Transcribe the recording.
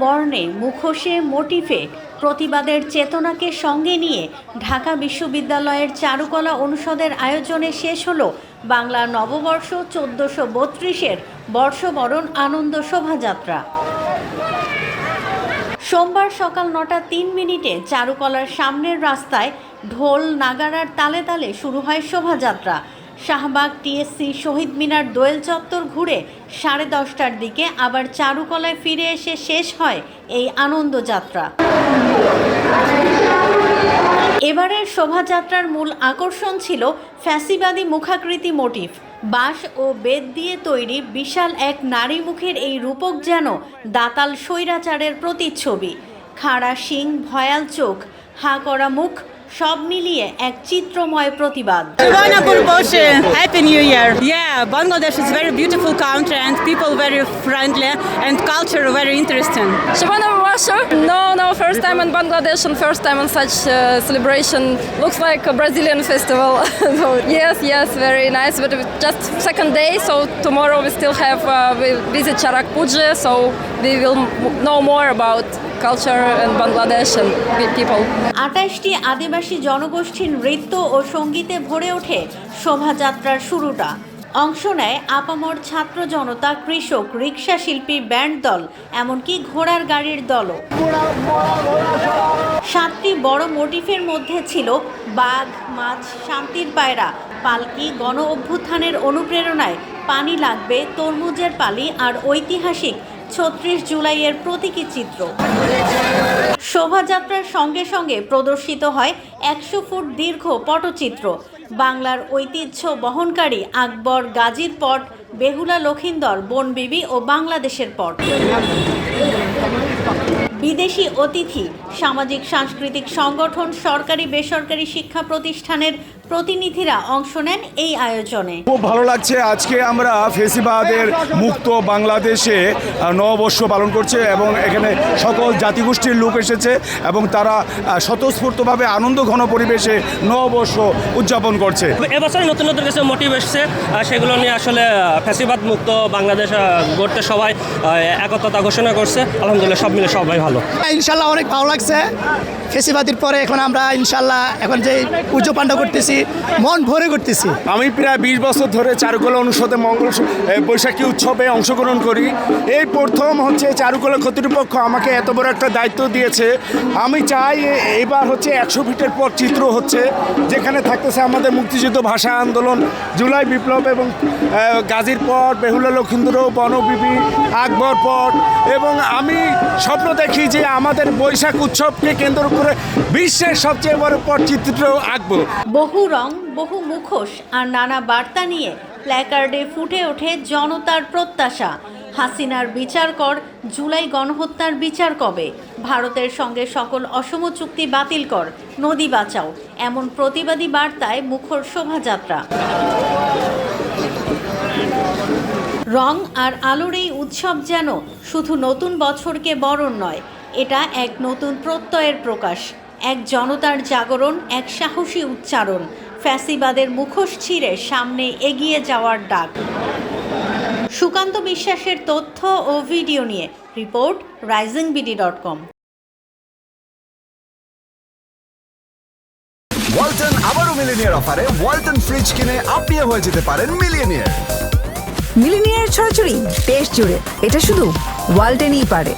বর্ণে মুখোশে মোটিফে প্রতিবাদের চেতনাকে সঙ্গে নিয়ে ঢাকা বিশ্ববিদ্যালয়ের চারুকলা অনুষদের আয়োজনে শেষ হলো বাংলা নববর্ষ চোদ্দোশো বত্রিশের বর্ষবরণ আনন্দ শোভাযাত্রা। সোমবার সকাল নটা তিন মিনিটে চারুকলার সামনের রাস্তায় ঢোল নাগারার তালে তালে শুরু হয় শোভাযাত্রা। শাহবাগ, টিএসসি, শহীদ মিনার, দোয়েল চত্বর ঘুরে সাড়ে দশটার দিকে আবার চারুকলায় ফিরে এসে শেষ হয় এই আনন্দযাত্রা এবারের শোভাযাত্রার মূল আকর্ষণ ছিল ফ্যাসিবাদী মুখাকৃতি মোটিফ। বাঁশ ও বেদ দিয়ে তৈরি বিশাল এক নারী মুখের এই রূপক যেন দাতাল স্বৈরাচারের প্রতিচ্ছবি। খাড়া শিং, ভয়াল চোখ, হা করা মুখ সব মিলিয়ে এক চিত্রময় প্রতিবাদ Ivana Burboshe, Happy New Year. Yeah, Bangladesh is very beautiful country and people very friendly and culture very interesting. Shabana Russia? No, no, first time in Bangladesh and first time on such uh, celebration. Looks like a Brazilian festival. so, yes, yes, very nice. But it's just second day, so tomorrow we still have uh, we visit Charak Puja, so we will know more about culture in Bangladesh and pe- people. আটাশটি আদিবাসী জনগোষ্ঠীর নৃত্য ও সঙ্গীতে ভরে ওঠে শোভাযাত্রার শুরুটা। অংশ নেয় আপামর ছাত্র জনতা, কৃষক রিক্সা শিল্পী, ব্যান্ড দল, এমনকি ঘোড়ার গাড়ির দলও। সাতটি বড় মোটিফের মধ্যে ছিল বাঘ, মাছ, শান্তির পায়রা। পালকি গণ অভ্যুত্থানের অনুপ্রেরণায় পানি লাগবে, তরমুজের পালি আর ঐতিহাসিক ছত্রিশ জুলাইয়ের প্রতীকী চিত্র। শোভাযাত্রার সঙ্গে সঙ্গে প্রদর্শিত হয় একশো ফুট দীর্ঘ পটচিত্র। বাংলার ঐতিহ্য বহনকারী আকবর গাজীর পট, বেহুলা লখিন্দর বনবিবি ও বাংলাদেশের পট। বিদেশি অতিথি, সামাজিক, সাংস্কৃতিক সংগঠন, সরকারি, বেসরকারি শিক্ষা প্রতিষ্ঠানের প্রতিনিধিরা অংশ নেন এই আয়োজনে। খুব ভালো লাগছে আজকে আমরা ফেসিবাদের মুক্ত বাংলাদেশে নববর্ষ পালন করছে এবং এখানে সকল জাতিগোষ্ঠীর লোক এসেছে এবং তারা স্বতঃস্ফূর্তভাবে আনন্দ ঘন পরিবেশে নববর্ষ উদযাপন করছে। এবছর নতুন নতুন কিছু মোটিভ এসছে সেগুলো নিয়ে আসলে আহ, ফ্যাসিবাদ মুক্ত বাংলাদেশ গড়তে সবাই একতা ঘোষণা করছে। আলহামদুলিল্লাহ সব মিলে সবাই ভালো। ইনশাল্লাহ অনেক ভালো লাগছে। ফেসিবাদের পরে এখন আমরা ইনশাল্লাহ এখন যে পুজো পাণ্ড করতেছি মন ভরে করতেছি। আমি প্রায় বিশ বছর ধরে চারুকলা অনুষদে মঙ্গল বৈশাখী উৎসবে অংশগ্রহণ করি। এই প্রথম হচ্ছে চারুকলা কর্তৃপক্ষ আমাকে এত বড় একটা দায়িত্ব দিয়েছে। আমি চাই এবার হচ্ছে একশো ফিটের পর চিত্র হচ্ছে যেখানে থাকতেছে আমাদের মুক্তিযুদ্ধ ভাষা আন্দোলন জুলাই বিপ্লব এবং গাজীর পট বেহুলা লক্ষিন্দর বনবিবি আকবর পট এবং আমি স্বপ্ন দেখি যে আমাদের বৈশাখ উৎসবকে কেন্দ্র করে বিশ্বের সবচেয়ে বড় পটচিত্র আঁকবো। বহু রং বহু মুখোশ আর নানা বার্তা নিয়ে প্ল্যাকার্ডে ফুটে ওঠে জনতার প্রত্যাশা। হাসিনার বিচার কর, জুলাই গণহত্যার বিচার কবে? ভারতের সঙ্গে সকল অসম চুক্তি বাতিল কর, নদী বাঁচাও, এমন প্রতিবাদী বার্তায় মুখর শোভাযাত্রা। রং আর আলোর এই উৎসব যেন শুধু নতুন বছরকে বরণ নয়, এটা এক নতুন প্রত্যয়ের প্রকাশ। এক জনতার জাগরণ এক সাহসী উচ্চারণ। ফ্যাসিবাদের মুখোশ ছিঁড়ে সামনে এগিয়ে যাওয়ার ডাক। সুকান্ত বিশ্বাসের তথ্য ও ভিডিও নিয়ে report Rising BD dot com. Walton আবারও মিলিনিয়ার অফারে ওয়ালটন ফ্রিজ কিনে আপনিও হয়ে যেতে পারেন মিলিয়নিয়ার। মিলিনিয়ার ছড়াছড়ি দেশ জুড়ে। এটা শুধু ওয়ালটেনই পারে।